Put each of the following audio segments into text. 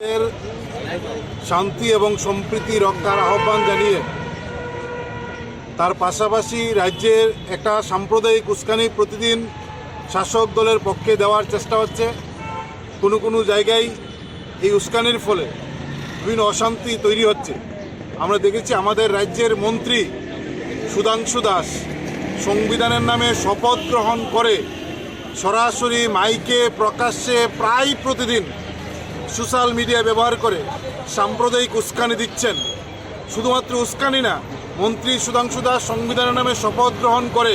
এর শান্তি এবং সম্প্রীতি রক্ষার আহ্বান জানিয়ে তার পাশাপাশি রাজ্যের একটা সাম্প্রদায়িক উস্কানি প্রতিদিন শাসক দলের পক্ষে দেওয়ার চেষ্টা হচ্ছে। কোনো কোনো জায়গায় এই উস্কানির ফলে বিভিন্ন অশান্তি তৈরি হচ্ছে। আমরা দেখেছি আমাদের রাজ্যের মন্ত্রী সুধাংশু দাস সংবিধানের নামে শপথ গ্রহণ করে সরাসরি মাইকে প্রকাশ্যে প্রায় প্রতিদিন সোশ্যাল মিডিয়া ব্যবহার করে সাম্প্রদায়িক উস্কানি দিচ্ছেন। শুধুমাত্র উস্কানি না, মন্ত্রী সুধাংশু দাস সংবিধানের নামে শপথ গ্রহণ করে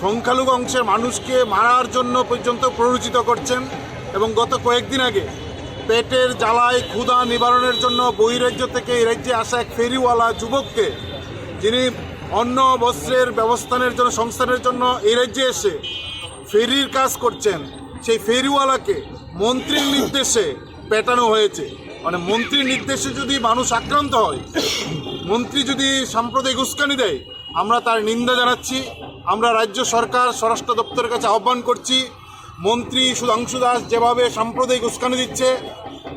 সংখ্যালঘু অংশের মানুষকে মারার জন্য পর্যন্ত প্ররোচিত করছেন এবং গত কয়েকদিন আগে পেটের জ্বালায় ক্ষুধা নিবারণের জন্য বহিরাজ্য থেকে এই রাজ্যে আসা এক ফেরিওয়ালা যুবককে, যিনি অন্ন, বস্ত্রের ব্যবস্থানের জন্য, সংস্থানের জন্য এই রাজ্যে এসে ফেরির কাজ করছেন। সেই ফেরিওয়ালাকে মন্ত্রীর নির্দেশে পেটানো হয়েছে। মানে মন্ত্রীর নির্দেশে যদি মানুষ আক্রান্ত হয়, মন্ত্রী যদি সাম্প্রদায়িক উস্কানি দেয়, আমরা তার নিন্দা জানাচ্ছি, আমরা রাজ্য সরকার, স্বরাষ্ট্র দপ্তরের কাছে আহ্বান করছি, মন্ত্রী সুধাংশু দাস যেভাবে সাম্প্রদায়িক উস্কানি দিচ্ছে,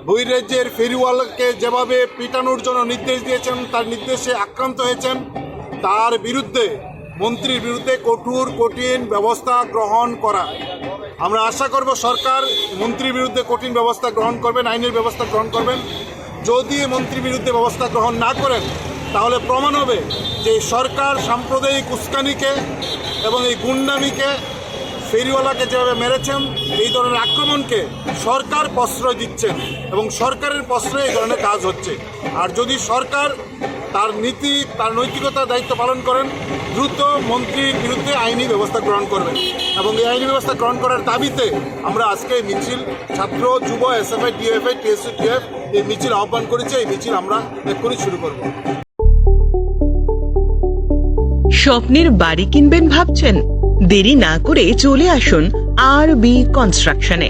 বহিরাজ্যের ফেরিওয়ালাকে যেভাবে পিটানোর জন্য নির্দেশ দিয়েছেন, তার নির্দেশে আক্রান্ত হয়েছেন, তার বিরুদ্ধে মন্ত্রীর বিরুদ্ধে কঠোর, কঠিন ব্যবস্থা গ্রহণ করা। আমরা আশা করব সরকার মন্ত্রীর বিরুদ্ধে কঠিন ব্যবস্থা গ্রহণ করবেন, আইনের ব্যবস্থা গ্রহণ করবেন। যদি মন্ত্রীর বিরুদ্ধে ব্যবস্থা গ্রহণ না করেন, তাহলে প্রমাণ হবে যে সরকার সাম্প্রদায়িক উস্কানিকে এবং এই গুন্ডামিকে, ফেরিওয়ালাকে যেভাবে মেরেছেন, এই ধরনের আক্রমণকে সরকার প্রশ্রয় দিচ্ছেন এবং সরকারের প্রশ্রয়ে এই ধরনের কাজ হচ্ছে। আর যদি সরকার তার নীতি, তার নৈতিকতার দায়িত্ব পালন করেন, দ্রুত মন্ত্রীর বিরুদ্ধে আইনি ব্যবস্থা গ্রহণ করবেন। এবং এই আইনি ব্যবস্থা গ্রহণ করার দাবিতে আমরা আজকে মিছিল, ছাত্র, যুব, এসএফআই, ডিএফআই টিএসসি টিএফ এই মিছিল আহ্বান করেছি। এই মিছিল আমরা এক্ষুনি শুরু করব। স্বপ্নের বাড়ি কিনবেন ভাবছেন? দেরি না করে চলে আসুন আর বি কনস্ট্রাকশনে।